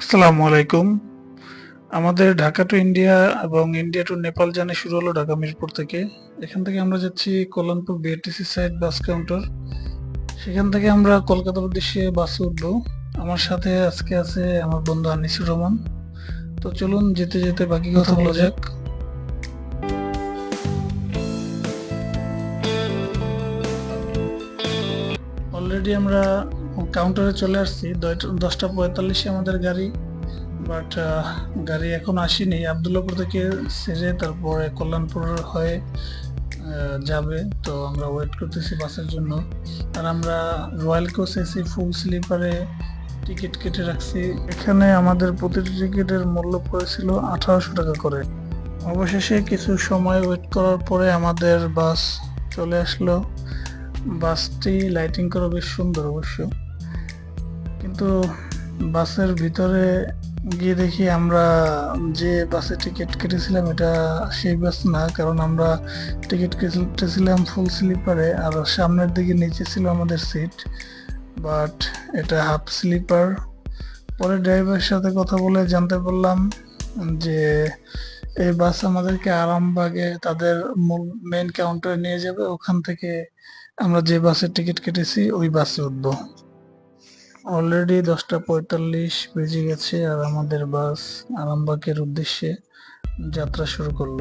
আসসালামু আলাইকুম। আমাদের ঢাকা টু ইন্ডিয়া এবং ইন্ডিয়া টু নেপাল জার্নি শুরু হলো ঢাকা মিরপুর থেকে। এখান থেকে আমরা যাচ্ছি Kalyanpur BRTC side bus counter সেখান থেকে আমরা কলকাতার উদ্দেশ্যে বাসে উঠবো। আমার সাথে আজকে আছে আমার বন্ধু আনিসুর রহমান। তো চলুন যেতে যেতে বাকি কথা বলা যাক। অলরেডি আমরা কাউন্টারে চলে আসছি। দশটা পঁয়তাল্লিশে আমাদের গাড়ি বাট গাড়ি এখন আসেনি। আবদুল্লাপুর থেকে সেরে তারপরে কল্যাণপুর হয়ে যাবে। তো আমরা ওয়েট করতেছি বাসের জন্য। আর আমরা রয়্যাল কোচ এসি ফুল স্লিপারে টিকিট কেটে রাখছি। এখানে আমাদের প্রতিটি টিকিটের মূল্য পড়েছিল আঠারোশো টাকা করে। অবশেষে কিছু সময় ওয়েট করার পরে আমাদের বাস চলে আসলো। বাসটি লাইটিং করা বেশ সুন্দর অবশ্য। কিন্তু বাসের ভিতরে গিয়ে দেখি আমরা যে বাসে টিকিট কেটেছিলাম, এটা সেই বাস না, কারণ আমরা টিকিট কেটেছিলাম ফুল স্লিপারে আর সামনের দিকে নিচে ছিল আমাদের সিট বাট এটা হাফ স্লিপার পরে ড্রাইভারের সাথে কথা বলে জানতে পারলাম যে এই বাস আমাদেরকে আরামবাগে তাদের মূল মেন কাউন্টারে নিয়ে যাবে, ওখান থেকে আমরা যে বাসের টিকিট কেটেছি, ওই বাসে উঠবো। অলরেডি দশটা পঁয়তাল্লিশ বেজে গেছে আর আমাদের বাস আরামবাগের উদ্দেশ্যে যাত্রা শুরু করল।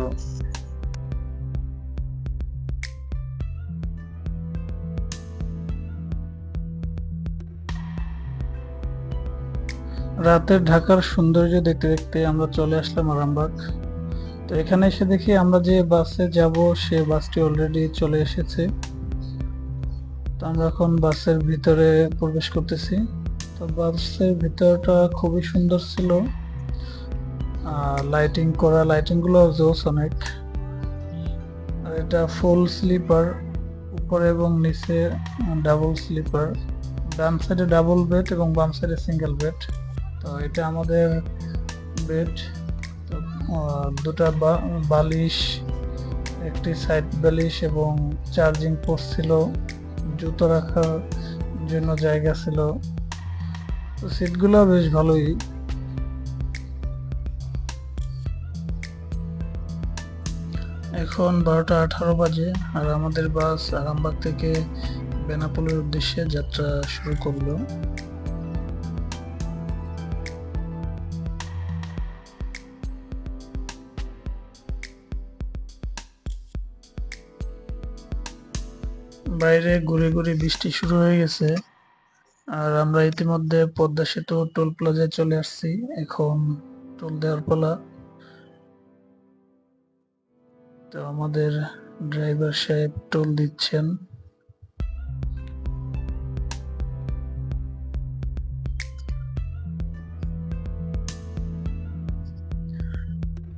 রাতের ঢাকার সৌন্দর্য দেখতে দেখতে আমরা চলে আসলাম আরামবাগ। তো এখানে এসে দেখি আমরা যে বাসে যাব, সে বাসটি অলরেডি চলে এসেছে। তো আমরা এখন বাসের ভিতরে প্রবেশ করতেছি। তো বাসের ভিতরটা খুবই সুন্দর ছিল। লাইটিং করা লাইটিংগুলো জোস অনেক। আর এটা ফুল স্লিপার উপরে এবং নিচে ডাবল স্লিপার ডান সাইডে ডাবল বেড এবং বাম সাইডে সিঙ্গেল বেড তো এটা আমাদের বেড দুটা বালিশ, একটি সাইড বালিশ এবং চার্জিং পোর্ট ছিল। জুতো রাখার জন্য জায়গা ছিল। তো সিটগুলো বেশ ভালোই। এখন বারোটা আঠারো বাজে, আর আমাদের বাস আরামবাগ থেকে বেনাপোলের উদ্দেশ্যে যাত্রা শুরু করল। বাইরে ঘুরে ঘুরে বৃষ্টি শুরু হয়ে গেছে। আর আমরা ইতিমধ্যে পদ্মা সেতু টোল প্লাজায় চলে আসছি। এখন টোল দেওয়ার পালা। তো আমাদের ড্রাইভার সাহেব টোল দিচ্ছেন।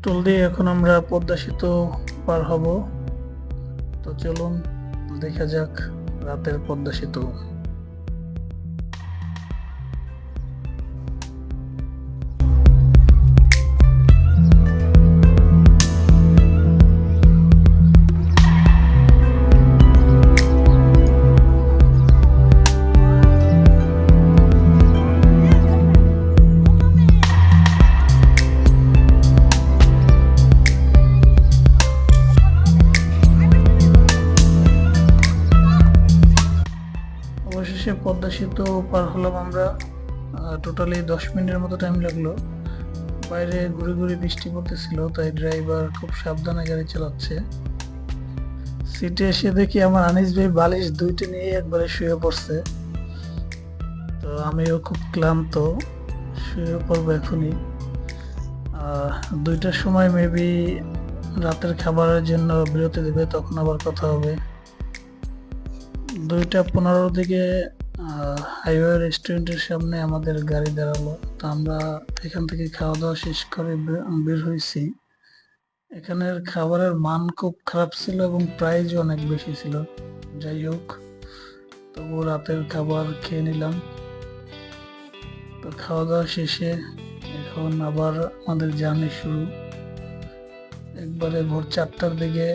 টোল দিয়ে এখন আমরা পদ্মা সেতু পার হব। তো চলুন, দেখা যাক রাতের পদ্মা সেতু। অবশেষে পদ্মা সেতু পার হলাম আমরা টোটালি দশ মিনিটের মতো টাইম লাগল। বাইরে ঘুরে ঘুরে বৃষ্টি পড়তেছিল, তাই ড্রাইভার খুব সাবধানে গাড়ি চালাচ্ছে। সিটে এসে দেখি আমার আনিস ভাই বালিশ দুইটা নিয়ে একবারে শুয়ে পড়ছে। তো আমিও খুব ক্লান্ত, শুয়ে পড়ব এখনই। দুইটার সময় মেবি রাতের খাবারের জন্য বিরতি দেবে, তখন আবার কথা হবে। দুইটা পনেরো দিকে হাইওয়ে রেস্টুরেন্টের সামনে আমাদের গাড়ি দাঁড়াল। তো আমরা এখান থেকে খাওয়া দাওয়া শেষ করে বের হয়েছি। এখানের খাবারের মান খুব খারাপ ছিল এবং প্রাইস অনেক বেশি ছিল। যাই হোক, তবু রাতের খাবার খেয়ে নিলাম। তো খাওয়া দাওয়া শেষে এখন আবার আমাদের জার্নি শুরু। একবারে ভোর চারটার দিকে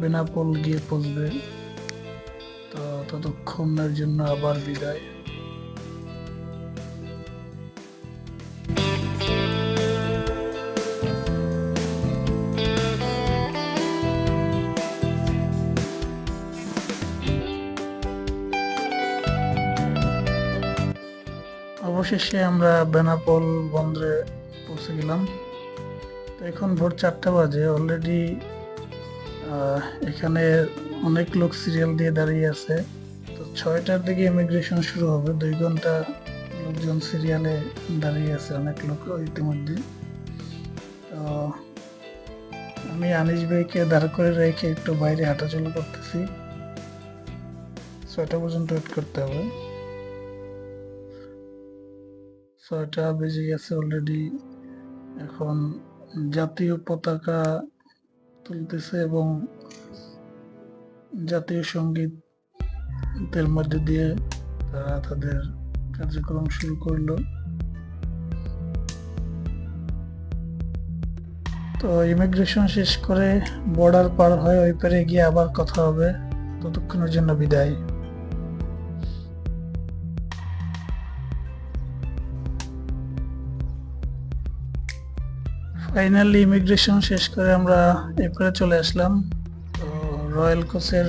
বেনাপোল গিয়ে পৌঁছবে। তো ততক্ষণের জন্য আবার বিদায়। অবশেষে আমরা বেনাপোল বন্দরে পৌঁছে গেলাম। তো এখন ভোর চারটা বাজে অলরেডি এখানে অনেক লোক সিরিয়াল দিয়ে দাঁড়িয়ে আছে। তো ছয়টার দিকে ইমিগ্রেশন শুরু হবে। দুই ঘণ্টা লোকজন সিরিয়ালে দাঁড়িয়ে আছে অনেক লোক ইতিমধ্যে। তো আমি আনিস ভাইকে দাঁড় করে রেখে একটু বাইরে হাঁটাচলা করতেছি। ছয়টা পর্যন্ত ওয়েট করতে হবে। ছয়টা বেজে গেছে অলরেডি এখন জাতীয় পতাকা তুলতেছে এবং জাতীয় সঙ্গীতের মধ্যে দিয়ে তারা তাদের কার্যক্রম শুরু করল। তো ইমিগ্রেশন শেষ করে বর্ডার পার হয়ে ওই পারে গিয়ে আবার কথা হবে। ততক্ষণের জন্য বিদায়। ফাইনালি ইমিগ্রেশন শেষ করে আমরা এরপরে চলে আসলাম। তো রয়্যাল কোচের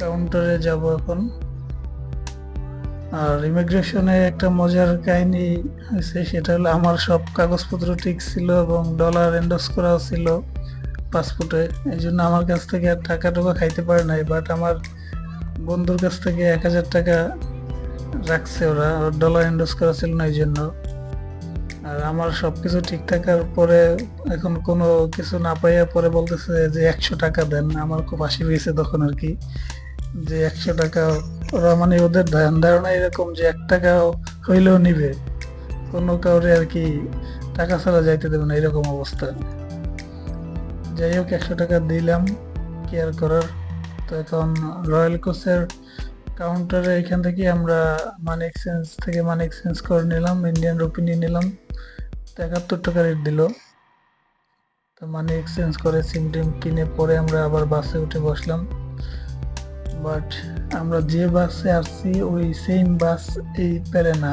কাউন্টারে যাব এখন। আর ইমিগ্রেশনে একটা মজার কাহিনী হয়েছে, সেটা হলো আমার সব কাগজপত্র ঠিক ছিল এবং ডলার এন্ডোস করাও ছিল পাসপোর্টে এই জন্য আমার কাছ থেকে আর টাকা টুকা খাইতে পারে নাই বাট আমার বন্ধুর কাছ থেকে এক হাজার টাকা রাখছে ওরা ডলার এন্ডোস করা ছিল না এই জন্য। আর আমার সবকিছু ঠিক থাকার পরে এখন কোনো কিছু না পাইয়া পরে বলতেছে যে একশো টাকা দেন। আমার খুব হাসি পেয়েছে তখন আর কি, যে একশো টাকা ওরা মানে ওদের ধ্যান ধারণা এরকম যে এক টাকা হইলেও নিবে। কোনো কাউরে আর কি টাকা ছাড়া যাইতে দেবে না, এরকম অবস্থা। যাই হোক, একশো টাকা দিলাম কেয়ার করার। তো এখন রয়্যাল কোচের কাউন্টারে এখান থেকে আমরা মানি এক্সচেঞ্জ থেকে মানি এক্সচেঞ্জ করে নিলাম ইন্ডিয়ান রুপি নিয়ে নিলাম। একাত্তর টাকা রেট দিল। তো মানি এক্সচেঞ্জ করে সিম টিম কিনে পরে আমরা আবার বাসে উঠে বসলাম। বাট আমরা যে বাসে আসছি, ওই সেম বাস এই পারে না।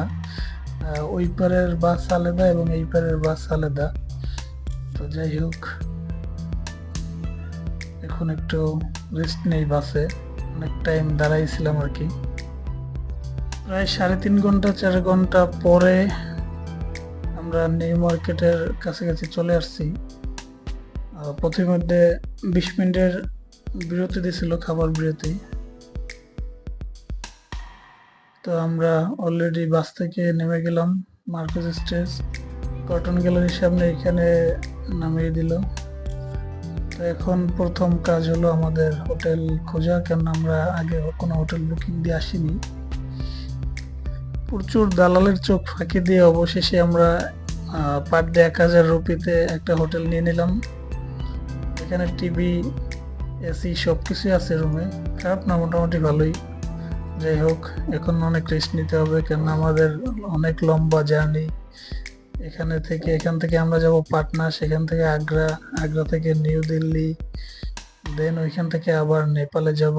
ওই পারের বাস আলাদা এবং এই পারের বাস আলাদা। তো যাই হোক, এখন একটু রেস্ট নেই বাসে অনেক টাইম দাঁড়াইছিলাম আর কি। প্রায় সাড়ে তিন ঘণ্টা, চার ঘণ্টা পরে আমরা নিউ মার্কেটের কাছাকাছি চলে আসছি। পথিমধ্যে বিশ মিনিটের বিরতি দিয়েছিল খাবার বিরতি। তো আমরা অলরেডি বাস থেকে নেমে গেলাম মার্কেট স্টেজ কটন গ্যালারির সামনে এখানে নামিয়ে দিল। তো এখন প্রথম কাজ হলো আমাদের হোটেল খোঁজা কেন আমরা আগে কোনো হোটেল বুকিং দিয়ে আসিনি। প্রচুর দালালের চোখ ফাঁকি দিয়ে অবশেষে আমরা পার ডে এক হাজার রুপিতে একটা হোটেল নিয়ে নিলাম। এখানে টিভি, এসি সব কিছুই আছে রুমে খারাপ না, মোটামুটি ভালোই। যাই হোক, এখন অনেক রেস্ট নিতে হবে কেন আমাদের অনেক লম্বা জার্নি এখানে থেকে, এখান থেকে আমরা যাব পাটনা, সেখান থেকে আগ্রা আগ্রা থেকে নিউ দিল্লি। দেন ওইখান থেকে আবার নেপালে যাব।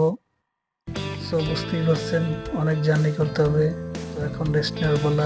সো বুঝতেই পারছেন, অনেক জার্নি করতে হবে। তো এখন রেস্ট নেওয়ার বলা